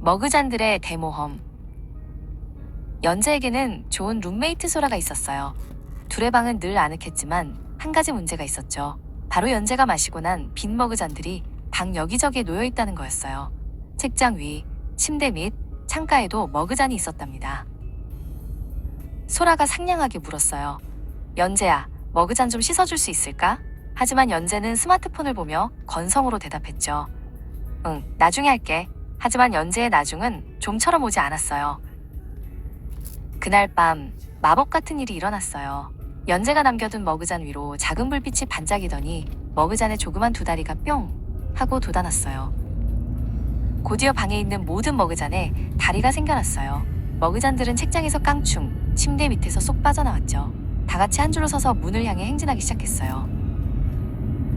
머그잔들의 대모험. 연재에게는 좋은 룸메이트 소라가 있었어요. 둘의 방은 늘 아늑했지만 한 가지 문제가 있었죠. 바로 연재가 마시고 난 빈 머그잔들이 방 여기저기에 놓여 있다는 거였어요. 책장 위, 침대 및 창가에도 머그잔이 있었답니다. 소라가 상냥하게 물었어요. 연재야, 머그잔 좀 씻어줄 수 있을까? 하지만 연재는 스마트폰을 보며 건성으로 대답했죠. 응, 나중에 할게. 하지만 연재의 나중은 좀처럼 오지 않았어요. 그날 밤 마법 같은 일이 일어났어요. 연재가 남겨둔 머그잔 위로 작은 불빛이 반짝이더니 머그잔의 조그만 두 다리가 뿅 하고 돋아났어요. 곧이어 방에 있는 모든 머그잔에 다리가 생겨났어요. 머그잔들은 책장에서 깡충, 침대 밑에서 쏙 빠져나왔죠. 다 같이 한 줄로 서서 문을 향해 행진하기 시작했어요.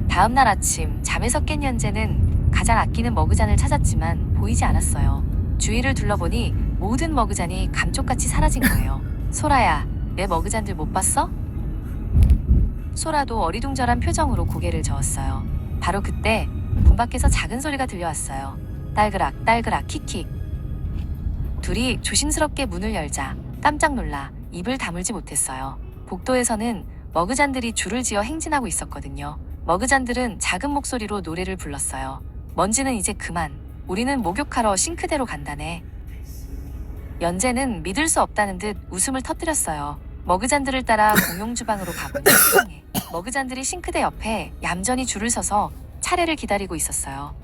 다음 날 아침 잠에서 깬 연재는 가장 아끼는 머그잔을 찾았지만 보이지 않았어요. 주위를 둘러보니 모든 머그잔이 감쪽같이 사라진 거예요. 소라야, 내 머그잔들 못 봤어? 소라도 어리둥절한 표정으로 고개를 저었어요. 바로 그때 문 밖에서 작은 소리가 들려왔어요. 딸그락 딸그락 킥킥. 둘이 조심스럽게 문을 열자 깜짝 놀라 입을 다물지 못했어요. 복도에서는 머그잔들이 줄을 지어 행진하고 있었거든요. 머그잔들은 작은 목소리로 노래를 불렀어요. 먼지는 이제 그만. 우리는 목욕하러 싱크대로 간다네. 연재는 믿을 수 없다는 듯 웃음을 터뜨렸어요. 머그잔들을 따라 공용 주방으로 가보니 세상에 머그잔들이 싱크대 옆에 얌전히 줄을 서서 차례를 기다리고 있었어요.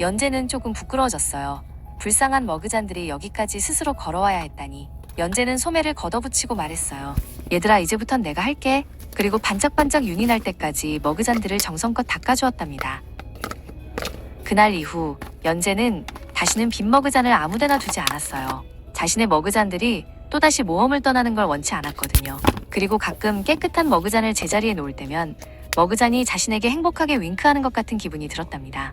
연재는 조금 부끄러워졌어요. 불쌍한 머그잔들이 여기까지 스스로 걸어와야 했다니. 연재는 소매를 걷어붙이고 말했어요. 얘들아 이제부턴 내가 할게. 그리고 반짝반짝 윤이 날 때까지 머그잔들을 정성껏 닦아주었답니다. 그날 이후 연재는 다시는 빈 머그잔을 아무데나 두지 않았어요. 자신의 머그잔들이 또다시 모험을 떠나는 걸 원치 않았거든요. 그리고 가끔 깨끗한 머그잔을 제자리에 놓을 때면 머그잔이 자신에게 행복하게 윙크하는 것 같은 기분이 들었답니다.